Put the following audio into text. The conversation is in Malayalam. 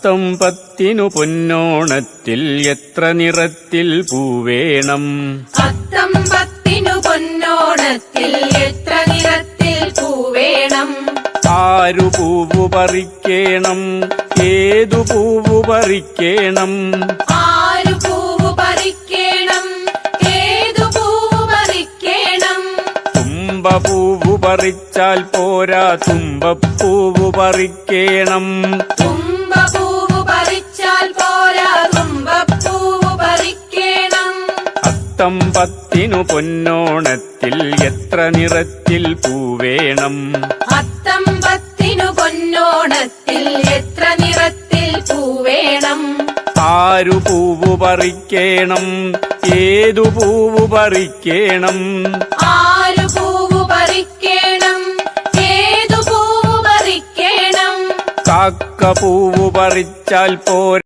അത്തം പത്തിനു പൊന്നോണത്തിൽ എത്ര നിറത്തിൽ പൂവേണം? അത്തം പത്തിനു പൊന്നോണത്തിൽ എത്ര നിറത്തിൽ പൂവേണം? ആരു പൂവു പറിക്കേണം? ഏതു പൂവു പറിക്കേണം? ആരു പൂവ് പറിക്കേണം? ഏതു പൂവ് പറിക്കേണം? തുമ്പ പൂവു പറിച്ചാൽ പോരാ തുമ്പപ്പൂവു പറിക്കേണം. അത്തം പത്തിനു പൊന്നോണത്തിൽ എത്ര നിറത്തിൽ പൂവേണം? അത്തം പത്തിനു പൊന്നോണത്തിൽ എത്ര നിറത്തിൽ പൂവേണം? ആരു പൂവ് പറിക്കേണം? ഏതു പൂവ് പറിക്കേണം? ആരു പൂവ് പറിക്കേണം? ഏതു പൂവ് പറിക്കേണം? കാക്ക പൂവ് പറിച്ചാൽ പോരാ?